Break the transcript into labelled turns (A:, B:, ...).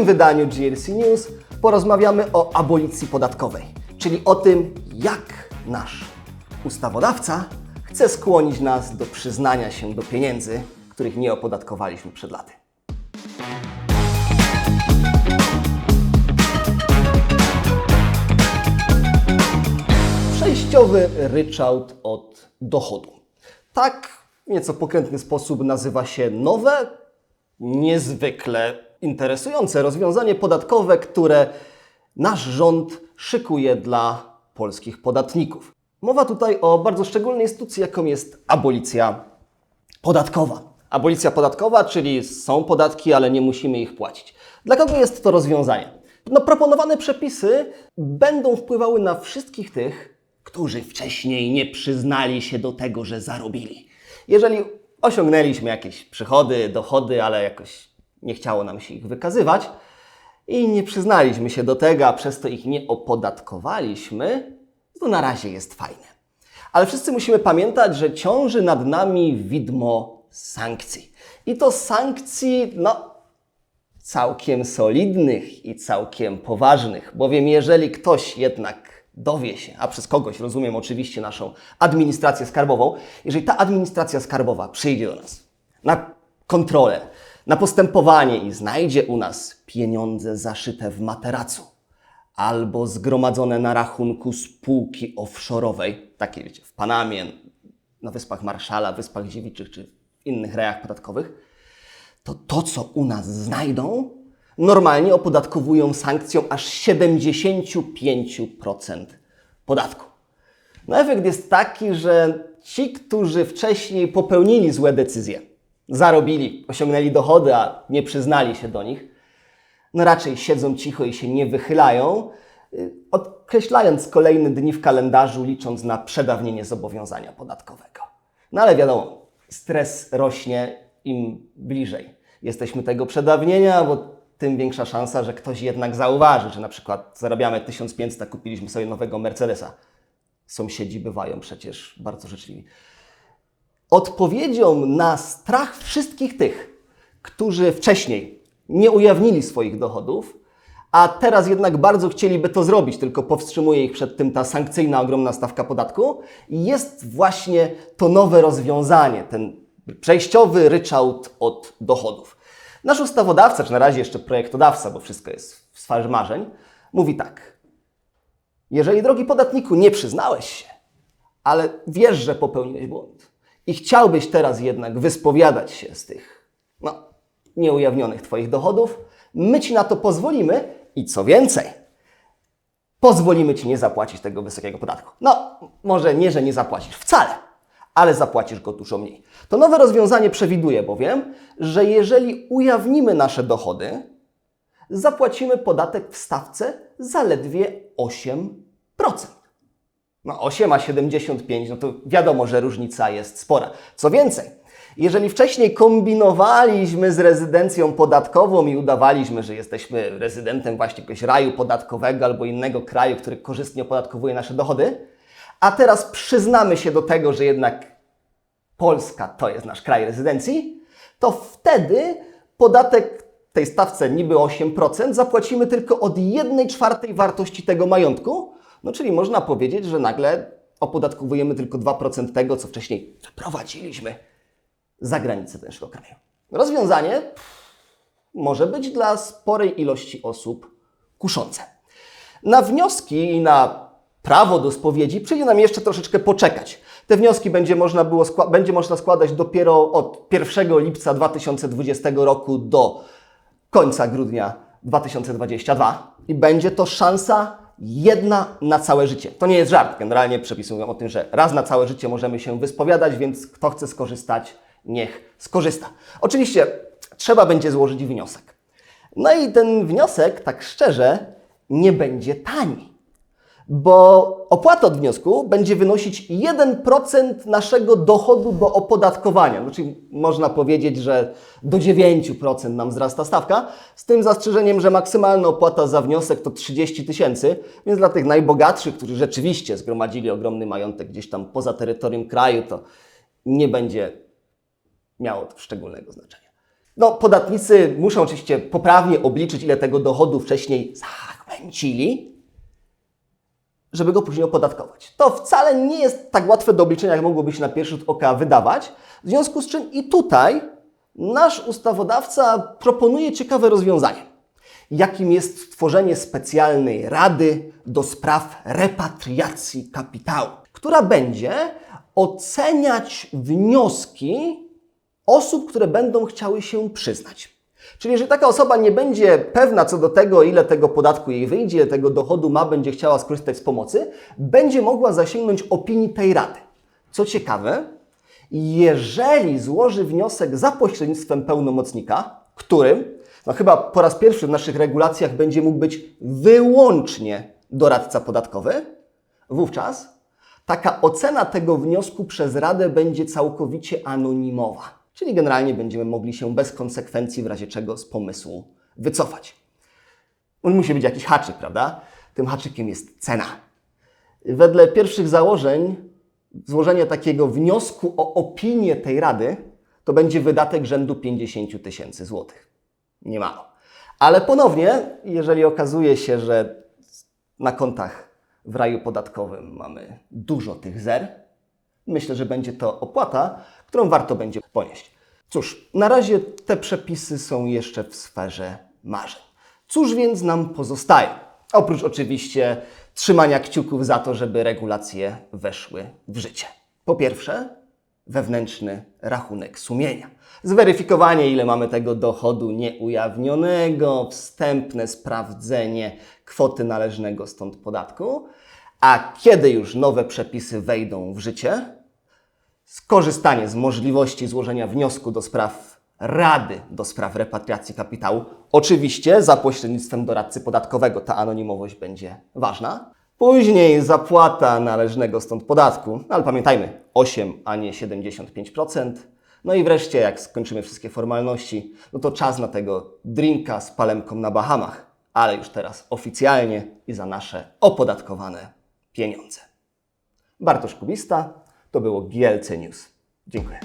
A: tym wydaniu GLC News porozmawiamy o abolicji podatkowej, czyli o tym, jak nasz ustawodawca chce skłonić nas do przyznania się do pieniędzy, których nie opodatkowaliśmy przed laty. Przejściowy ryczałt od dochodu. Tak w nieco pokrętny sposób nazywa się nowe, niezwykle interesujące rozwiązanie podatkowe, które nasz rząd szykuje dla polskich podatników. Mowa tutaj o bardzo szczególnej instytucji, jaką jest abolicja podatkowa. Abolicja podatkowa, czyli są podatki, ale nie musimy ich płacić. Dla kogo jest to rozwiązanie? No, proponowane przepisy będą wpływały na wszystkich tych, którzy wcześniej nie przyznali się do tego, że zarobili. Jeżeli osiągnęliśmy jakieś przychody, dochody, ale jakoś nie chciało nam się ich wykazywać i nie przyznaliśmy się do tego, a przez to ich nie opodatkowaliśmy, to na razie jest fajne. Ale wszyscy musimy pamiętać, że ciąży nad nami widmo sankcji. I to sankcji, no, całkiem solidnych i całkiem poważnych, bowiem jeżeli ktoś jednak dowie się, a przez kogoś rozumiem oczywiście naszą administrację skarbową, jeżeli ta administracja skarbowa przyjdzie do nas na kontrolę, na postępowanie i znajdzie u nas pieniądze zaszyte w materacu albo zgromadzone na rachunku spółki offshore'owej, takiej wiecie, w Panamie, na Wyspach Marszala, Wyspach Dziewiczych czy innych rajach podatkowych, to to, co u nas znajdą, normalnie opodatkowują sankcją aż 75% podatku. No efekt jest taki, że ci, którzy wcześniej popełnili złe decyzje, zarobili, osiągnęli dochody, a nie przyznali się do nich, no raczej siedzą cicho i się nie wychylają, y, odkreślając kolejne dni w kalendarzu, licząc na przedawnienie zobowiązania podatkowego. No ale wiadomo, stres rośnie im bliżej jesteśmy tego przedawnienia, bo tym większa szansa, że ktoś jednak zauważy, że na przykład zarabiamy 1500, a kupiliśmy sobie nowego Mercedesa. Sąsiedzi bywają przecież bardzo życzliwi. Odpowiedzią na strach wszystkich tych, którzy wcześniej nie ujawnili swoich dochodów, a teraz jednak bardzo chcieliby to zrobić, tylko powstrzymuje ich przed tym ta sankcyjna ogromna stawka podatku, jest właśnie to nowe rozwiązanie, ten przejściowy ryczałt od dochodów. Nasz ustawodawca, czy na razie jeszcze projektodawca, bo wszystko jest w sferze marzeń, mówi tak. Jeżeli, drogi podatniku, nie przyznałeś się, ale wiesz, że popełniłeś błąd i chciałbyś teraz jednak wyspowiadać się z tych no, nieujawnionych Twoich dochodów, my Ci na to pozwolimy i co więcej, pozwolimy Ci nie zapłacić tego wysokiego podatku. No, może nie, że nie zapłacisz wcale, ale zapłacisz go dużo mniej. To nowe rozwiązanie przewiduje bowiem, że jeżeli ujawnimy nasze dochody, zapłacimy podatek w stawce zaledwie 8%. No 8 a 75, no to wiadomo, że różnica jest spora. Co więcej, jeżeli wcześniej kombinowaliśmy z rezydencją podatkową i udawaliśmy, że jesteśmy rezydentem właśnie jakiegoś raju podatkowego albo innego kraju, który korzystnie opodatkowuje nasze dochody, a teraz przyznamy się do tego, że jednak Polska to jest nasz kraj rezydencji, to wtedy podatek tej stawce niby 8% zapłacimy tylko od 1 czwartej wartości tego majątku. No czyli można powiedzieć, że nagle opodatkowujemy tylko 2% tego, co wcześniej wyprowadziliśmy za granicę naszego kraju. Rozwiązanie może być dla sporej ilości osób kuszące. Na wnioski i na prawo do spowiedzi przyjdzie nam jeszcze troszeczkę poczekać. Te wnioski będzie można, było będzie można składać dopiero od 1 lipca 2020 roku do końca grudnia 2022 i będzie to szansa jedna na całe życie. To nie jest żart. Generalnie przepisy mówią o tym, że raz na całe życie możemy się wyspowiadać, więc kto chce skorzystać, niech skorzysta. Oczywiście trzeba będzie złożyć wniosek. No i ten wniosek, tak szczerze, nie będzie tani bo opłata od wniosku będzie wynosić 1% naszego dochodu do opodatkowania. Czyli można powiedzieć, że do 9% nam wzrasta stawka, z tym zastrzeżeniem, że maksymalna opłata za wniosek to 30 tysięcy, więc dla tych najbogatszych, którzy rzeczywiście zgromadzili ogromny majątek gdzieś tam poza terytorium kraju, to nie będzie miało to szczególnego znaczenia. No, podatnicy muszą oczywiście poprawnie obliczyć, ile tego dochodu wcześniej zachęcili, żeby go później opodatkować. To wcale nie jest tak łatwe do obliczenia, jak mogłoby się na pierwszy rzut oka wydawać. W związku z czym i tutaj nasz ustawodawca proponuje ciekawe rozwiązanie, jakim jest stworzenie specjalnej rady do spraw repatriacji kapitału, która będzie oceniać wnioski osób, które będą chciały się przyznać. Czyli jeżeli taka osoba nie będzie pewna co do tego, ile tego podatku jej wyjdzie, tego dochodu ma, będzie chciała skorzystać z pomocy, będzie mogła zasięgnąć opinii tej rady. Co ciekawe, jeżeli złoży wniosek za pośrednictwem pełnomocnika, którym, no chyba po raz pierwszy w naszych regulacjach będzie mógł być wyłącznie doradca podatkowy, wówczas taka ocena tego wniosku przez Radę będzie całkowicie anonimowa. Czyli generalnie będziemy mogli się bez konsekwencji w razie czego z pomysłu wycofać. On musi być jakiś haczyk, prawda? Tym haczykiem jest cena. Wedle pierwszych założeń złożenie takiego wniosku o opinię tej Rady to będzie wydatek rzędu 50 tysięcy złotych. Nie mało. Ale ponownie, jeżeli okazuje się, że na kontach w raju podatkowym mamy dużo tych zer, myślę, że będzie to opłata, którą warto będzie ponieść. Cóż, na razie te przepisy są jeszcze w sferze marzeń. Cóż więc nam pozostaje? Oprócz oczywiście trzymania kciuków za to, żeby regulacje weszły w życie. Po pierwsze, wewnętrzny rachunek sumienia. Zweryfikowanie, ile mamy tego dochodu nieujawnionego, wstępne sprawdzenie kwoty należnego stąd podatku, a kiedy już nowe przepisy wejdą w życie, skorzystanie z możliwości złożenia wniosku do spraw Rady do spraw repatriacji kapitału, oczywiście za pośrednictwem doradcy podatkowego. Ta anonimowość będzie ważna. Później zapłata należnego stąd podatku, no ale pamiętajmy, 8, a nie 75%. No i wreszcie, jak skończymy wszystkie formalności, no to czas na tego drinka z palemką na Bahamach, ale już teraz oficjalnie i za nasze opodatkowane pieniądze. Bartosz Kubista, to było GLC News. Dziękuję.